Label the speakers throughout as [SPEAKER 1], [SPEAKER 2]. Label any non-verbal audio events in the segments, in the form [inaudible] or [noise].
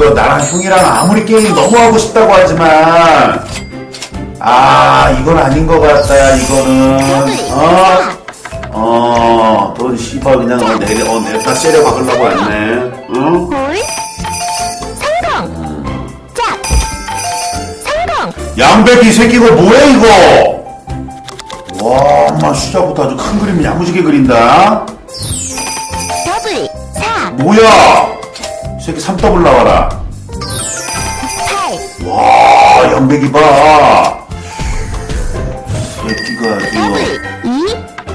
[SPEAKER 1] 이거 나랑 형이랑 아무리 게임 너무 하고 싶다고 하지만 아 이건 아닌 것 같다 이거는 어? 어, 돈 씨발 그냥 어, 내려, 어, 내다 세려 박으려고 했네. 응?
[SPEAKER 2] 홀 성공 짝 성공
[SPEAKER 1] 양배기 새끼가 뭐야 이거? 와, 엄마 시작부터 아주 큰 그림 야무지게 그린다.
[SPEAKER 2] 더블 4
[SPEAKER 1] 뭐야? 이 새끼 3더블 나와라.
[SPEAKER 2] 8
[SPEAKER 1] 와, 양배기 봐. 새끼가 아주
[SPEAKER 2] 더블 2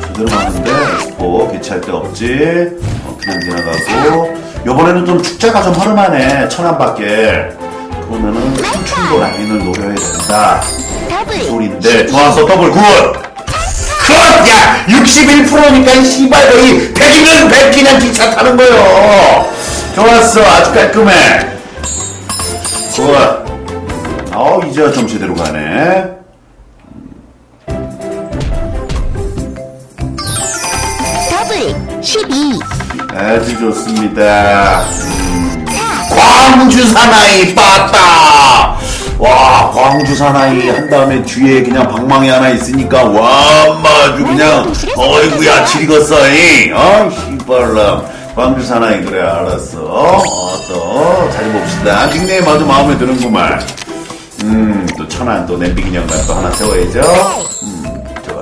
[SPEAKER 1] 제대로 가는데 엑스포 개최할 데 없지. 어, 그냥 지나가고. 요번에는 좀 축제가 좀 허름하네. 천안밖에. 그러면은 충청도 라인을 노려야 된다. 소리인데 좋았어 더블 굿! 굿! 야! 61%니까 이 씨발 거의 100이면 100 그냥 기차 타는 거요 좋았어. 아주 깔끔해. 굿! 어 이제야 좀 제대로 가네.
[SPEAKER 2] 더블 12
[SPEAKER 1] 아주 좋습니다. 음, 광주 사나이 빠따! 와 광주 사나이 한 다음에 뒤에 그냥 방망이 하나 있으니까 와 엄마 아주 그냥 어이구야 질 익었어 이 어 씨발람 광주 사나이 그래 알았어 어또잘 봅시다. 닉네임 아주 마음에 드는구만 음또 천안 또 냄비 기념관 또 하나 세워야죠. 음 좋아.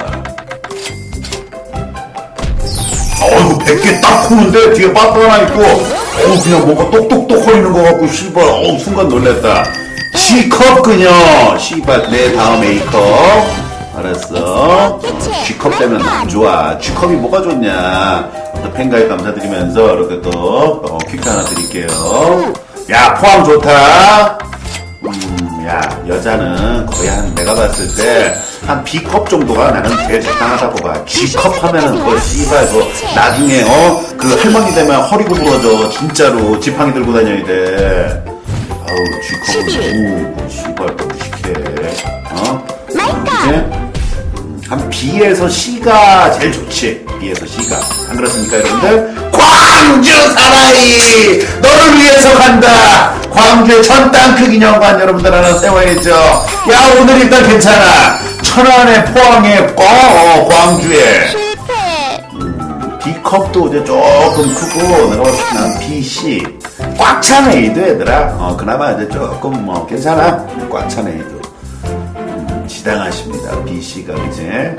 [SPEAKER 1] 어이구 100개 딱 푸는데 뒤에 빠트 하나 있고 어 그냥 뭔가 똑똑똑 거리는 거 같고 씨발 어우 순간 놀랬다. C컵 그녀. 씨발 내 다음 A컵. 알았어. G컵 되면 안 좋아. G컵이 뭐가 좋냐 또 팬가입 감사드리면서 이렇게 또 어, 퀵 하나 드릴게요 야 포항 좋다 음, 야, 여자는 거의 한, 내가 봤을 때, 한 B컵 정도가 나는 제일 적당하다고 봐. G컵 하면은 그, 씨발, 그, 나중에, 어? 그 할머니 되면 허리 구부러져. 진짜로. 지팡이 들고 다녀야 돼. 아우, G컵은, 오, 씨발, 또 무식해. 어?
[SPEAKER 2] 마이카.
[SPEAKER 1] 한 B에서 C가 제일 좋지. B에서 C가. 안 그렇습니까, 여러분들? 광주 사나이! 너를 위해서 간다! 광주의 천땅크 기념관 여러분들 하나 세워야죠. 야, 오늘 일단 괜찮아. 천안에, 포항에, 어, 어, 광주에.
[SPEAKER 2] 실패
[SPEAKER 1] B컵도 이제 조금 크고, 내가 봤을 때는 B, C. 꽉찬 A도 얘들아. 어, 그나마 이제 조금 뭐, 괜찮아. 꽉 찬. 음, 지당하십니다. B, C가, 그지? 어.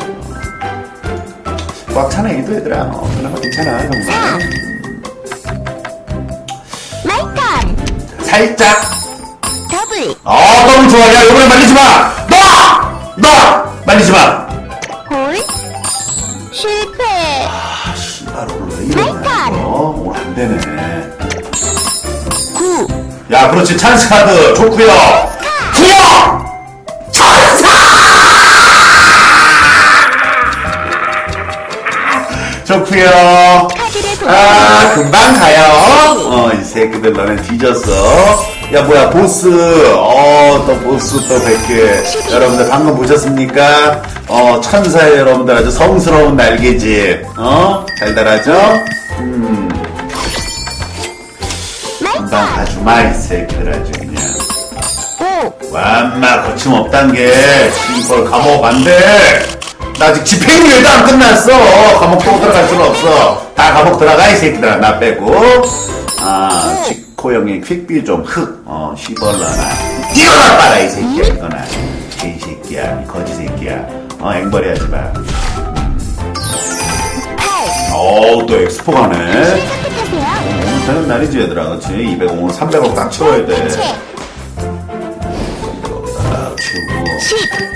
[SPEAKER 1] 꽉찬 A도 얘들아. 어, 그나마 괜찮아, 정말.
[SPEAKER 2] 마이칸
[SPEAKER 1] 살짝.
[SPEAKER 2] 더블
[SPEAKER 1] 어, 너무 좋아. 야, 이번에 말리지 마! 너! 너! 말리지 마!
[SPEAKER 2] 홀 실패
[SPEAKER 1] 아, 씨발, 오늘 왜 이러냐. 이거. 오늘 안 되네.
[SPEAKER 2] 9
[SPEAKER 1] 야, 그렇지. 찬스 카드 좋고요. 구요!
[SPEAKER 2] 보
[SPEAKER 1] 아, 금방 가요. 어, 이 새끼들 너네 뒤졌어. 야, 뭐야, 보스. 어, 또 보스 또 100개. 여러분들 방금 보셨습니까? 어, 천사의 여러분들 아주 성스러운 날개지. 어? 달달하죠? 음, 금방 가주마, 이 새끼들 아주 그냥.
[SPEAKER 2] 5
[SPEAKER 1] 완마 거침없단 게 심벌 감옥 안 돼. 나 아직 집행유예도 안 끝났어. 감옥 또 들어갈 수는 없어. 다 감옥 들어가 이 새끼들아 나 빼고. 아 치코 형이 퀵비 좀 흑. 어 시벌러나. 일어나 봐라 이 새끼야 이거나. 이 새끼야 이 거지 새끼야. 어 앵벌이 하지 마.
[SPEAKER 2] 8
[SPEAKER 1] 어우 또 엑스포 가네.
[SPEAKER 2] 선택하세요
[SPEAKER 1] 오늘 되는 날이지 얘들아 그렇지 200 오늘 300억 딱 채워야 돼.
[SPEAKER 2] 채
[SPEAKER 1] 300억 딱 채우고.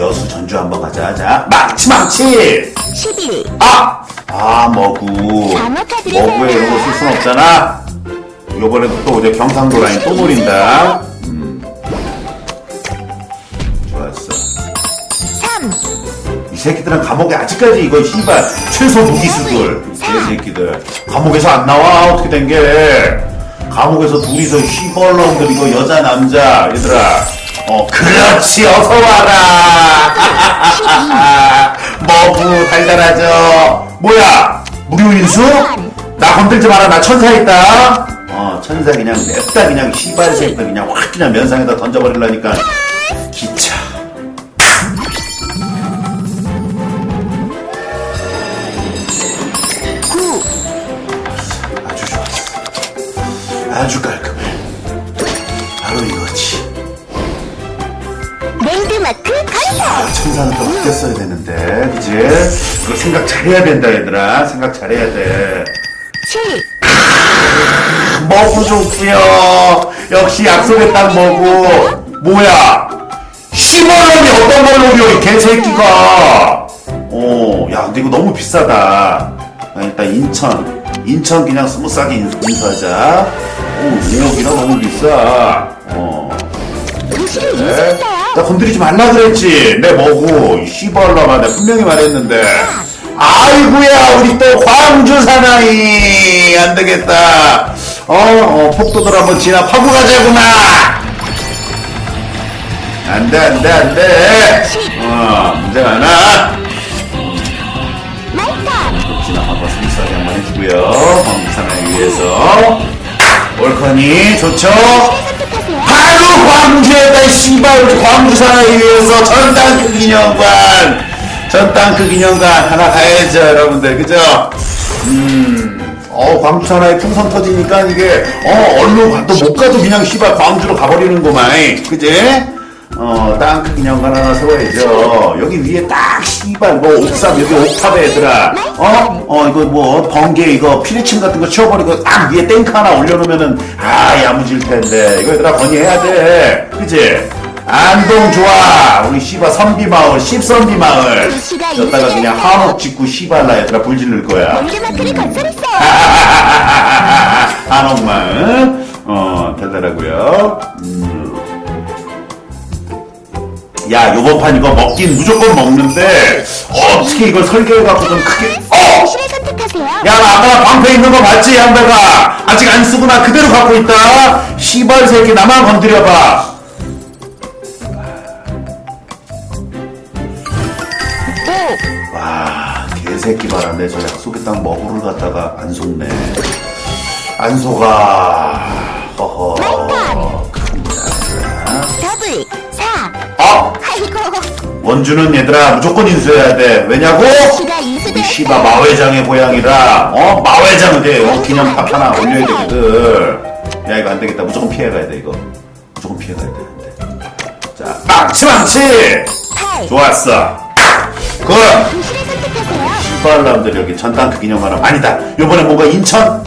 [SPEAKER 2] 10 마이칸
[SPEAKER 1] 여수 전주 한번 가자. 자, 망치, 망치!
[SPEAKER 2] 11
[SPEAKER 1] 아! 아, 머구.
[SPEAKER 2] 카드를
[SPEAKER 1] 머구에 이런 거 쓸 순 없잖아? 요번에 또 이제 경상도 라인 또 노린다. 음. 좋았어.
[SPEAKER 2] 3
[SPEAKER 1] 이 새끼들은 감옥에 아직까지 이거 씨발 최소 무기수들. 개새끼들. 감옥에서 안 나와? 어떻게 된 게? 감옥에서 둘이서 씨벌놈들 이거 여자 남자 얘들아. 어 그렇지 어서 와라. 머구 [laughs] 달달하죠. 뭐야 무료 인수? 나 건들지 마라 나 천사 있다. 어어 천사 그냥 냅다 그냥 시발 새끼들 그냥 확 그냥 면상에다 던져버리려니까 기차
[SPEAKER 2] 구,
[SPEAKER 1] 아주 좋았어 아주 깔 그거 생각 잘해야 된다 얘들아. 생각 잘해야 돼.
[SPEAKER 2] 칠,
[SPEAKER 1] 먹고 좋구요 역시 약속의 딱 먹고. 뭐야? 10원이 어떤 걸 노려 이 개새끼가? 어 야 근데 이거 너무 비싸다. 아, 일단 인천. 인천 그냥 스무스하게 인- 인수하자. 오 5억이나 너무 비싸. 어. 네. 나 건드리지 말라 그랬지. 내 뭐고, 이 씨발라마 내가 분명히 말했는데. 아이구야, 우리 또 광주 사나이. 안 되겠다. 어, 어, 폭도들 한번 진압하고 가자구나. 안 돼, 안 돼, 안 돼. 어, 문제 많아. 진압하고 스무스하게 한번 해주고요. 광주 사나이 위해서. 올커니, 좋죠? 광주에다 씨발 우리 광주 사나이 위해서 전 땅크 기념관 전 땅크 기념관 하나 가야죠 여러분들 그죠? 음어 광주 사나이 풍선 터지니까 이게 어 얼른 가도 못 가도 그냥 씨발 광주로 가버리는구만 그지? 어 땅 크 기념관 하나 세워야죠 여기 위에 딱 씨발 뭐 옥상 여기 옥탑에 얘들아 어? 어 이거 뭐 번개 이거 피리침 같은 거 치워버리고 딱 위에 땡크 하나 올려놓으면은 아 야무질 텐데 이거 얘들아 건의해야 돼 그지? 안동 좋아 우리 선비 마을 씹선비 마을
[SPEAKER 2] 도시가
[SPEAKER 1] 저다가 그냥
[SPEAKER 2] 인수했어요.
[SPEAKER 1] 한옥 짓고 씨발라 얘들아 불 지를 거야
[SPEAKER 2] 건설했어요. [laughs]
[SPEAKER 1] 한옥 마을 어 되더라고요 음. 야 요번 판 이거 먹긴 무조건 먹는데 어떻게 이걸 설계해갖고 좀 크게 어!
[SPEAKER 2] 도시를 선택하세요.
[SPEAKER 1] 야, 나 아까 방패 있는 거 봤지, 양배가? 아직 안 쓰고 나 그대로 갖고 있다. 시발 새끼, 나만 건드려봐.
[SPEAKER 2] 오,
[SPEAKER 1] 와, 개새끼. 내저 약속의 땅 먹으러 갔다가 안 속네. 안 속아. 허허.
[SPEAKER 2] 아이고,
[SPEAKER 1] 원주는 얘들아, 무조건 인수해야 돼. 왜냐고? 우리. 시바 마회장의 고향이라 어? 마회장은 돼. 어, 기념탑 하나 올려야 되거든 야 이거 안 되겠다. 무조건 피해가야 돼 이거. 무조건 피해가야 되는데 자 망치 망치!
[SPEAKER 2] 팔.
[SPEAKER 1] 좋았어. 굿!
[SPEAKER 2] 도시를 선택하세요.
[SPEAKER 1] 시발람들 여기 전당크 기념하나 아니다. 요번에 뭔가 인천?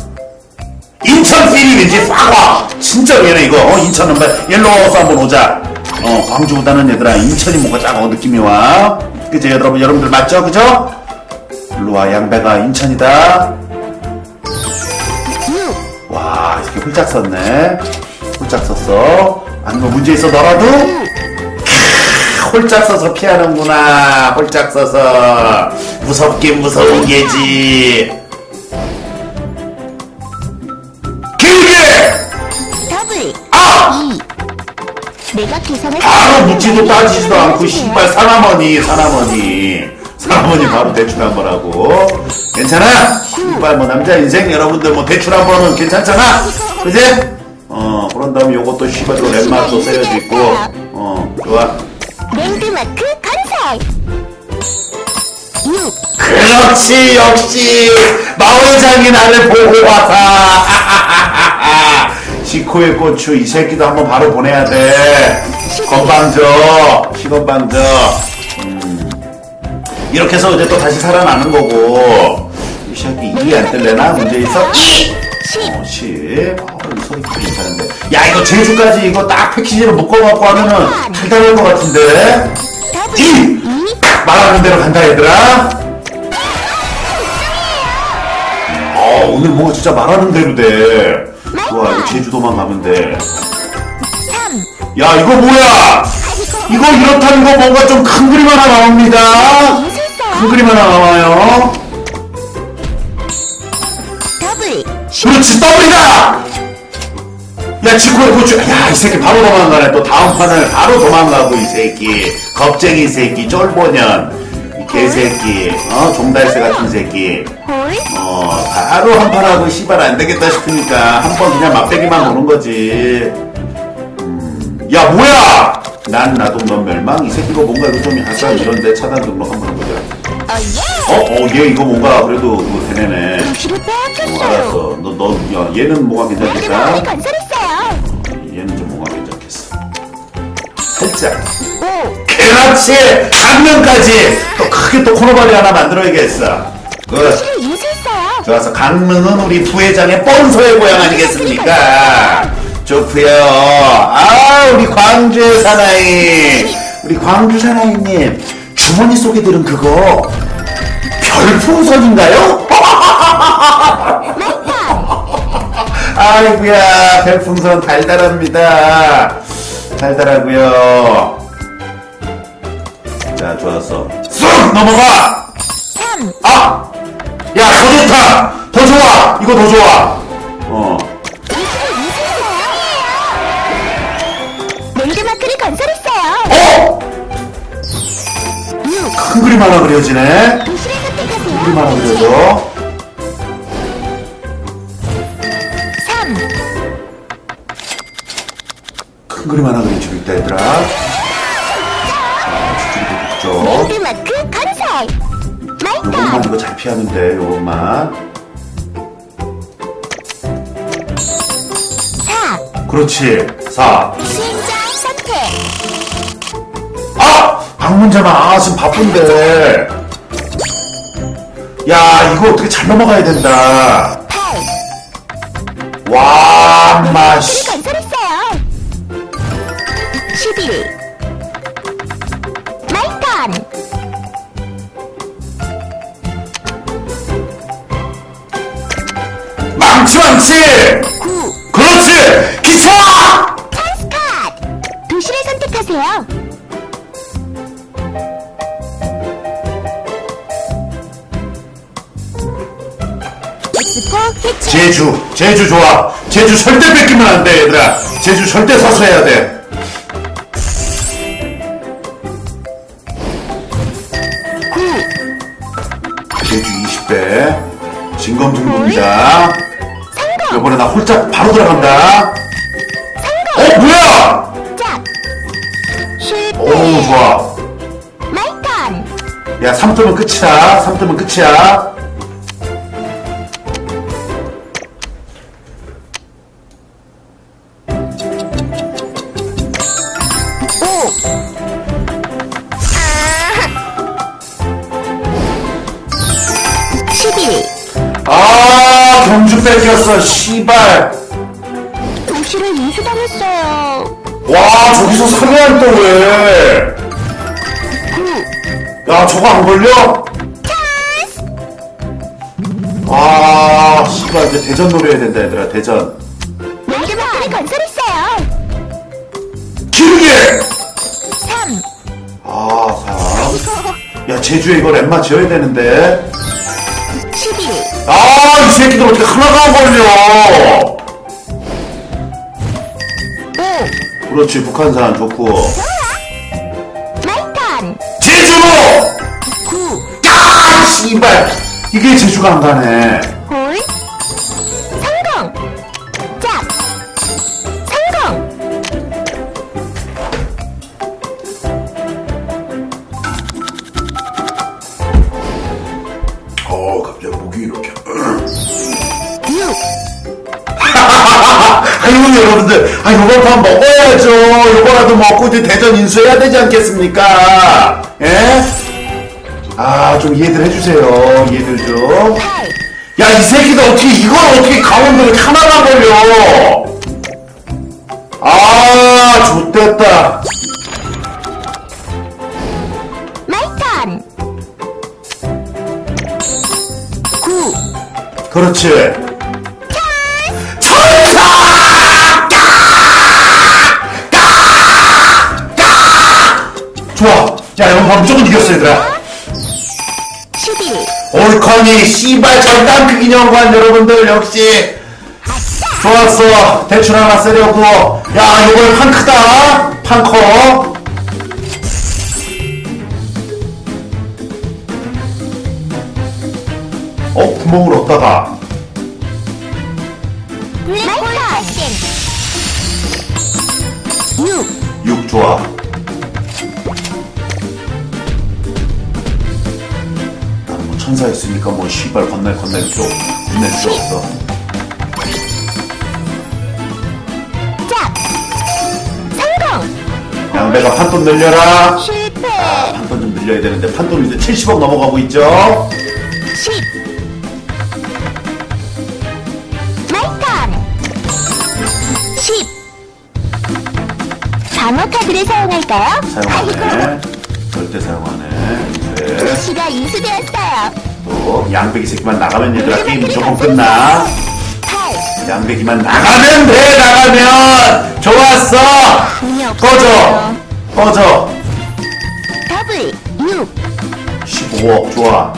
[SPEAKER 1] 인천 필이 왠지 싹와 진짜 얘네 이거. 어 인천은 뭐 옐로우하우스 한번 오자 어 광주보다는 얘들아 인천이 뭔가 쫙어 느낌이 와. 그죠 여러분 여러분들 맞죠? 그죠? 일로 와 양배가 인천이다.
[SPEAKER 2] 육,
[SPEAKER 1] 와 이렇게 홀짝 썼네. 홀짝 썼어. 아니면 문제 있어 너라도? 캬, 홀짝 써서 피하는구나. 홀짝 써서 무섭긴 무서운 게지. 길게!
[SPEAKER 2] 더블,
[SPEAKER 1] 아!
[SPEAKER 2] 이. 내가 계산을
[SPEAKER 1] 묻지도 따지지도 않고 씨발 사나머니 사나머니. 사나머니 바로 대출 한번 하고. 괜찮아? 씨발 뭐 남자 인생 여러분들 뭐 대출 한 번은 괜찮잖아? 그지? 어 그런 다음에 요것도 씨발 또 랩마도 세여져 있고. 어 좋아.
[SPEAKER 2] 랜드마크 건설. 육,
[SPEAKER 1] 그렇지 역시. 마회장이 나를 보고 와서. [laughs] 지코의 고추 이 새끼도 한번 바로 보내야 돼 건방져 시건방져 음. 이렇게 해서 이제 또 다시 살아나는 거고 이 새끼 이안 뜰래나 문제 있어?
[SPEAKER 2] 십,
[SPEAKER 1] 어, 10. 어, 이 소리 괜찮은데. 야, 이거 제주까지 이거 딱 패키지로 묶어갖고 하면은 달달할 것 같은데? 이!
[SPEAKER 2] 이.
[SPEAKER 1] 말하는 대로 간다, 얘들아. 어, 오늘 뭔가 진짜 말하는 대로 돼. 좋아, 이거 제주도만 가면 돼.
[SPEAKER 2] 삼.
[SPEAKER 1] 야, 이거 뭐야? 이거 이렇다는 거 뭔가 좀 큰 그림 하나 나옵니다. 큰. 그림 하나 나와요. 그렇지 더블이다 야 지코의 고추 야이 새끼 바로 도망가네 또 다음 판을 바로 도망가고 이 새끼 겁쟁이 새끼 쫄보년 이 개새끼, 어, 종달새 같은 새끼.
[SPEAKER 2] 홀
[SPEAKER 1] 어, 바로 한 판 하고 씨발 안 되겠다 싶으니까 한 번 그냥 맛배기만 오는 거지. 음, 야, 뭐야! 난 나동 넌 멸망? 이 새끼가 뭔가 이거 좀 약간 이런데 차단 등록 한번 해보자.
[SPEAKER 2] 어예
[SPEAKER 1] 어, 어, 얘 이거 뭔가 그래도 그거 되네네.
[SPEAKER 2] 도시를
[SPEAKER 1] 어,
[SPEAKER 2] 빼앗겼어요
[SPEAKER 1] 알았어. 너, 너, 야, 얘는 뭐가
[SPEAKER 2] 맹드마크를
[SPEAKER 1] 괜찮겠다?
[SPEAKER 2] 건설했어요
[SPEAKER 1] 얘는 좀 뭐가 괜찮겠어. 살짝.
[SPEAKER 2] 오
[SPEAKER 1] 그렇지! 강릉까지! 또 크게 또 코너발이 하나 만들어야겠어. 그,
[SPEAKER 2] 도시를 인수했어요
[SPEAKER 1] 좋아서 강릉은 우리 부회장의 뻔소의 고향 아니겠습니까? 좋고요. 아 우리 광주의 사나이, 우리 광주 사나이님 주머니 속에 들은 그거 별풍선인가요? [laughs] 아이고야 별풍선 달달합니다. 달달하고요. 자 좋았어. 쑥 넘어가.
[SPEAKER 2] 3
[SPEAKER 1] 아! 야, 더 좋다! 더 좋아! 이거 더 좋아! 그림 하나 그려지네?
[SPEAKER 2] 도시를 선택하세요
[SPEAKER 1] 그림 하나 그려져. 3큰 그림 하나 그려지고 있다, 얘들아. 자.
[SPEAKER 2] 맹드마크 건설
[SPEAKER 1] 요것만 이거 잘 피하면 돼, 요것만.
[SPEAKER 2] 4
[SPEAKER 1] 그렇지. 4.
[SPEAKER 2] 시행장 선택
[SPEAKER 1] 아! 방문자만, 아, 지금 바쁜데. 야, 이거 어떻게 잘 넘어가야 된다.
[SPEAKER 2] 8
[SPEAKER 1] 와, 마, 씨.
[SPEAKER 2] 건설했어요 11 마이턴
[SPEAKER 1] 망치, 망치!
[SPEAKER 2] 9
[SPEAKER 1] 제주, 제주 좋아. 제주 절대 뺏기면 안 돼, 얘들아. 제주 절대 사수해야 돼. 제주 20배. 진검승부입니다. 이번에 나 홀짝 바로 들어간다. 어, 뭐야! 오, 좋아. 야, 3점은 끝이다. 3점은 끝이야. 뺏겼어, 씨발.
[SPEAKER 2] 도시를 인수당했어요
[SPEAKER 1] 와, 저기서 사면 또 왜?
[SPEAKER 2] 9
[SPEAKER 1] 야, 저거 안 걸려? 아, 씨발, 이제 대전 노려야 된다, 얘들아, 대전.
[SPEAKER 2] 맹드마크를 건설했어요
[SPEAKER 1] 기르게!
[SPEAKER 2] 3
[SPEAKER 1] 아, 3. 야, 제주에 이거 랩마 지어야 되는데.
[SPEAKER 2] 11
[SPEAKER 1] 아, 이 새끼들 어떻게 하나가 안 걸려!
[SPEAKER 2] 5
[SPEAKER 1] 그렇지, 북한산 좋고.
[SPEAKER 2] 마이턴
[SPEAKER 1] 제주로!
[SPEAKER 2] 9
[SPEAKER 1] 야, 씨발! 이게 제주가 안 가네. 5% 대전 인수해야 되지 않겠습니까? 예? 아, 좀 이해들 해주세요. 이해들 좀. 야, 이 새끼들 어떻게, 이걸 어떻게 가운데 하나만 걸려! 아, 좋됐다.
[SPEAKER 2] 마이턴! 구!
[SPEAKER 1] 그렇지. 아 무조건 이겼어 얘들아. 올커니 씨발 전 땅크 기념관 여러분들 역시. 좋았어. 대출 하나 쓰려고. 야 이번엔 판 크다. 판커. 어? 구멍을 얻다가.
[SPEAKER 2] 블랙홀 6
[SPEAKER 1] 좋아. 천사 있으니까 뭐 시발 건날 건날 필요 건날 필요 없어.
[SPEAKER 2] 짝 성공
[SPEAKER 1] 양배가 판돈 늘려라.
[SPEAKER 2] 실패
[SPEAKER 1] 아, 판돈 좀 늘려야 되는데 판돈 이제 70억 넘어가고 있죠.
[SPEAKER 2] 10 마이턴 10 단어 카드를 사용할까요?
[SPEAKER 1] 사용하네. 절대 사용하네. 네.
[SPEAKER 2] 시가 인수되었어요
[SPEAKER 1] 또 양배기 새끼만 나가면 얘들아 게임 무조건 끝나.
[SPEAKER 2] 8
[SPEAKER 1] 양배기만 나가면 돼 나가면 좋았어. 꺼져.
[SPEAKER 2] 없어요
[SPEAKER 1] 꺼져.
[SPEAKER 2] 더블 6
[SPEAKER 1] 15억 좋아.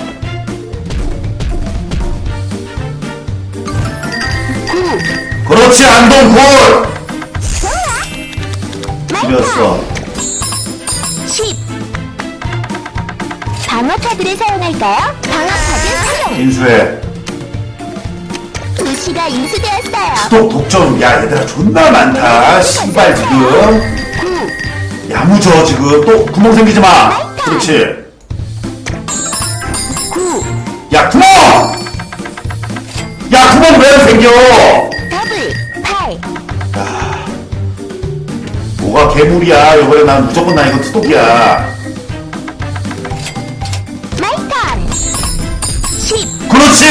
[SPEAKER 2] 9
[SPEAKER 1] 그렇지 안동 굴. 줄였어.
[SPEAKER 2] 10 방어 카드를 사용할까요? 방어 카드 사용
[SPEAKER 1] 인수해.
[SPEAKER 2] 도시가 인수되었어요
[SPEAKER 1] 독 독점 야 얘들아 존나 많다. 씨발 지금
[SPEAKER 2] 9
[SPEAKER 1] 야무져 지금 또 구멍 생기지 마. 그렇지. 9야 구멍. 야 구멍 왜안 생겨?
[SPEAKER 2] 더블 8
[SPEAKER 1] 뭐가 괴물이야 이번에 난 무조건 나 이거 투독이야. 그렇지!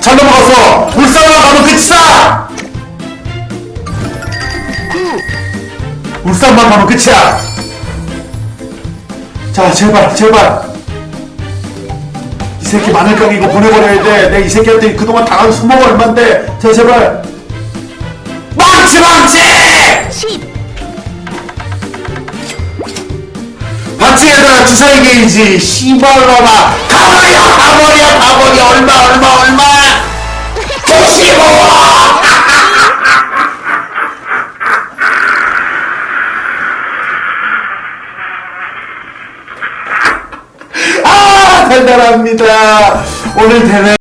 [SPEAKER 1] 잘 넘어갔어! 울산만 가면 끝이다!
[SPEAKER 2] 9
[SPEAKER 1] 울산만 가면 끝이야! 자, 제발, 제발! 이 새끼 마늘가게 이거 보내버려야 돼. 내 이 새끼한테 그동안 당한 수모가 얼만데. 자, 제발! 망치, 망치!
[SPEAKER 2] 10
[SPEAKER 1] 얘들아, 주사위 게이지. 씨발놈아. 가버려, 가버려, 가버려. 얼마, 얼마, 얼마! 95억! [laughs] 아, 달달합니다. 오늘 대회